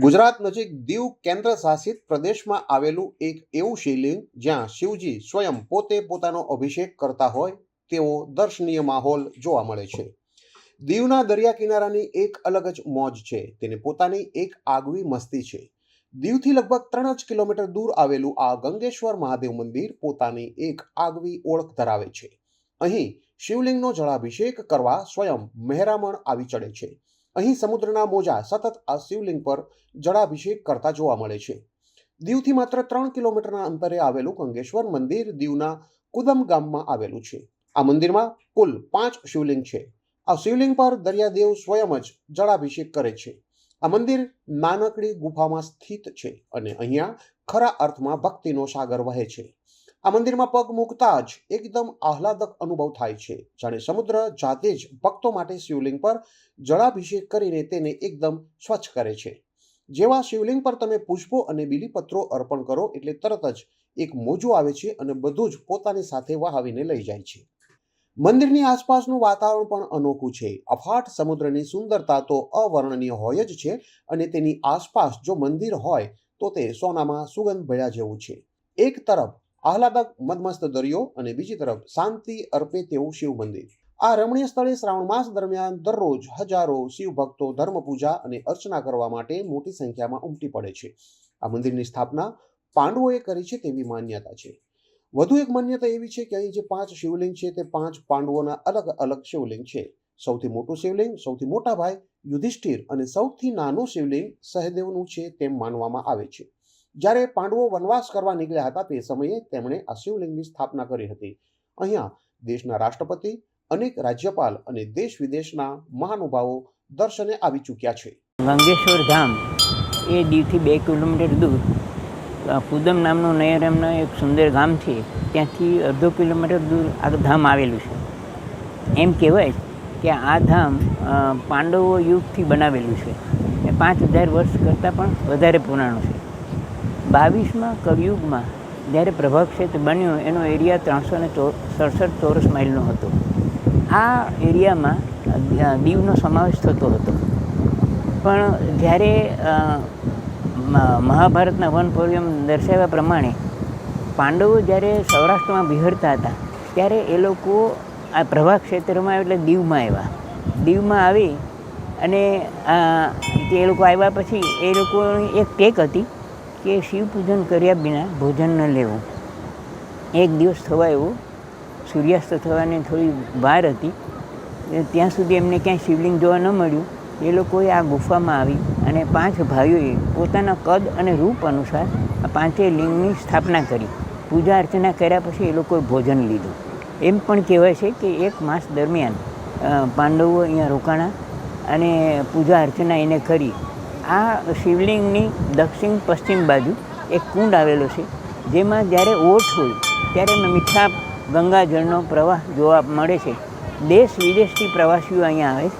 ગુજરાત નજીક દીવ કેન્દ્ર શાસિત પ્રદેશમાં આવેલું એક એવું શિવલિંગ જ્યાં શિવજી સ્વયં પોતે પોતાનો અભિષેક કરતા હોય તેવો દર્શનીય માહોલ જોવા મળે છે. દીવના દરિયા કિનારાની એક અલગ જ મોજ છે. તેને પોતાની એક આગવી મસ્તી છે. દીવથી લગભગ ત્રણ જ કિલોમીટર દૂર આવેલું આ ગંગેશ્વર મહાદેવ મંદિર પોતાની એક આગવી ઓળખ ધરાવે છે. અહીં શિવલિંગનો જળાભિષેક કરવા સ્વયં મહેરામણ આવી ચડે છે. અહીં સમુદ્રના મોજા સતત આ શિવલિંગ પર જળાભિષેક કરતા જોવા મળે છે. દીવથી માત્ર ત્રણ કિલોમીટરના અંતરે આવેલું કંગેશ્વર મંદિર દીવના કુદમ ગામમાં આવેલું છે. આ મંદિરમાં કુલ પાંચ શિવલિંગ છે. આ શિવલિંગ પર દરિયાદેવ સ્વયં જ જળાભિષેક કરે છે. આ મંદિર નાનકડી ગુફામાં સ્થિત છે અને અહીંયા ખરા અર્થમાં ભક્તિનો સાગર વહે છે. આ મંદિરમાં પગ મૂકતા જ એકદમ આહલાદક અનુભવ થાય છે. જાણે સમુદ્ર જાતે જ ભક્તો માટે શિવલિંગ પર જળાભિષેક કરીને તેને એકદમ સ્વચ્છ કરે છે. જેવા શિવલિંગ પર તમે પુષ્પો અને બીલીપત્રો અર્પણ કરો એટલે તરત જ એક મોજું આવે છે અને બધું જ પોતાની સાથે વહાવીને લઈ જાય છે. મંદિરની આસપાસનું વાતાવરણ પણ અનોખું છે. અફાટ સમુદ્રની સુંદરતા તો અવર્ણનીય હોય જ છે અને તેની આસપાસ જો મંદિર હોય તો તે સોનામાં સુગંધ ભળ્યા જેવું છે. એક તરફ આહલાદક, મદમસ્ત દરિયો અને બીજી તરફ શાંતિ અર્પે તેવું શિવ મંદિર. આ રમણીય સ્થળે શ્રાવણ માસ દરમિયાન દરરોજ હજારો શિવ ભક્તો ધર્મ પૂજા અને અર્ચના કરવા માટે મોટી સંખ્યામાં ઉમટી પડે છે. આ મંદિરની સ્થાપના પાંડવોએ કરી છે તેવી માન્યતા છે. વધુ એક માન્યતા એવી છે કે અહીં જે પાંચ શિવલિંગ છે તે પાંચ પાંડવોના અલગ અલગ શિવલિંગ છે. સૌથી મોટું શિવલિંગ, સૌથી મોટા ભાઈ યુધિષ્ઠિર અને સૌથી નાનું શિવલિંગ સહદેવનું છે તેમ માનવામાં આવે છે. જ્યારે પાંડવો વનવાસ કરવા નીકળ્યા હતા તે સમયે તેમણે આ શિવલિંગની સ્થાપના કરી હતી. અહીંયા દેશના રાષ્ટ્રપતિ અનેક રાજ્યપાલ અને દેશ વિદેશના મહાનુભાવો દર્શને આવી ચૂક્યા છે. ગંગેશ્વર ધામ એ દીવથી બે કિલોમીટર દૂર. અ, કુદમ નામનું નયરમના એક સુંદર ગામ છે. ત્યાંથી અડધો કિલોમીટર દૂર આ ધામ આવેલું છે. એમ કહેવાય કે આ ધામ પાંડવો યુગથી બનાવેલું છે. પાંચ હજાર વર્ષ કરતાં પણ વધારે પુરાણું છે. બાવીસમાં કવિયુગમાં જ્યારે પ્રભાવ ક્ષેત્ર બન્યું, એનો એરિયા ત્રણસો ને સડસઠ ચોરસ માઇલનો હતો. આ એરિયામાં દીવનો સમાવેશ થતો હતો. પણ જ્યારે મહાભારતના વન વનપર્યમ દર્શાવ્યા પ્રમાણે પાંડવો જ્યારે સૌરાષ્ટ્રમાં વિહરતા હતા, ત્યારે એ લોકો આ પ્રભા ક્ષેત્રમાં એટલે દીવમાં આવ્યા. દીવમાં આવી અને એ લોકો આવ્યા પછી એ લોકોની એક ટેક હતી કે શિવ પૂજન કર્યા વિના ભોજન ન લેવું. એક દિવસ થવા એવો, સૂર્યાસ્ત થવાની થોડી વાર હતી ત્યાં સુધી એમને ક્યાંય શિવલિંગ જોવા ન મળ્યું. એ લોકોએ આ ગુફામાં આવી અને પાંચ ભાઈઓએ પોતાના કદ અને રૂપ અનુસાર આ પાંચેય લિંગની સ્થાપના કરી. પૂજા અર્ચના કર્યા પછી એ લોકોએ ભોજન લીધું. એમ પણ કહેવાય છે કે એક માસ દરમિયાન પાંડવો અહીંયા રોકાણા અને પૂજા અર્ચના એને કરી. આ શિવલિંગની દક્ષિણ પશ્ચિમ બાજુ એક કુંડ આવેલો છે, જેમાં જ્યારે ઓઠ હોય ત્યારે મીઠા ગંગાજળનો પ્રવાહ જોવા મળે છે. દેશ વિદેશથી પ્રવાસીઓ અહીંયા આવે છે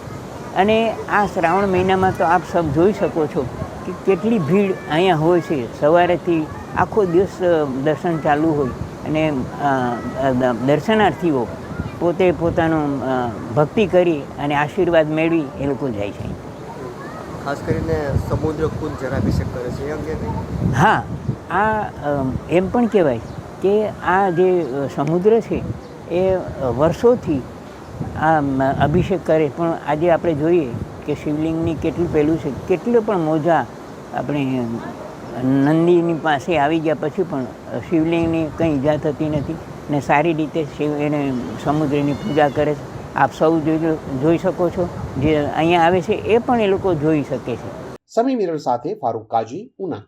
અને આ શ્રાવણ મહિનામાં તો આપ સબ જોઈ શકો છો કે કેટલી ભીડ અહીંયા હોય છે. સવારેથી આખો દિવસ દર્શન ચાલુ હોય અને દર્શનાર્થીઓ પોતે પોતાનું ભક્તિ કરી અને આશીર્વાદ મેળવી એ લોકો જાય છે. ખાસ કરીને સમુદ્ર કુંજ જરાભિષેક કરે છે એ અંગે હા, આ એમ પણ કહેવાય કે આ જે સમુદ્ર છે એ વર્ષોથી આ અભિષેક કરે. પણ આજે આપણે જોઈએ કે શિવલિંગની કેટલું પહેલું છે, કેટલું પણ મોજા આપણે નંદીની પાસે આવી ગયા પછી પણ શિવલિંગની કંઈ ઈજા થતી નથી ને સારી રીતે શિવ એને સમુદ્રની પૂજા કરે છે. આપ સૌ જોઈ શકો છો જે અહીંયા આવે છે, એ પણ એ લોકો જોઈ શકે છે. સમી મિરર સાથે ફારૂક કાજી, ઉના.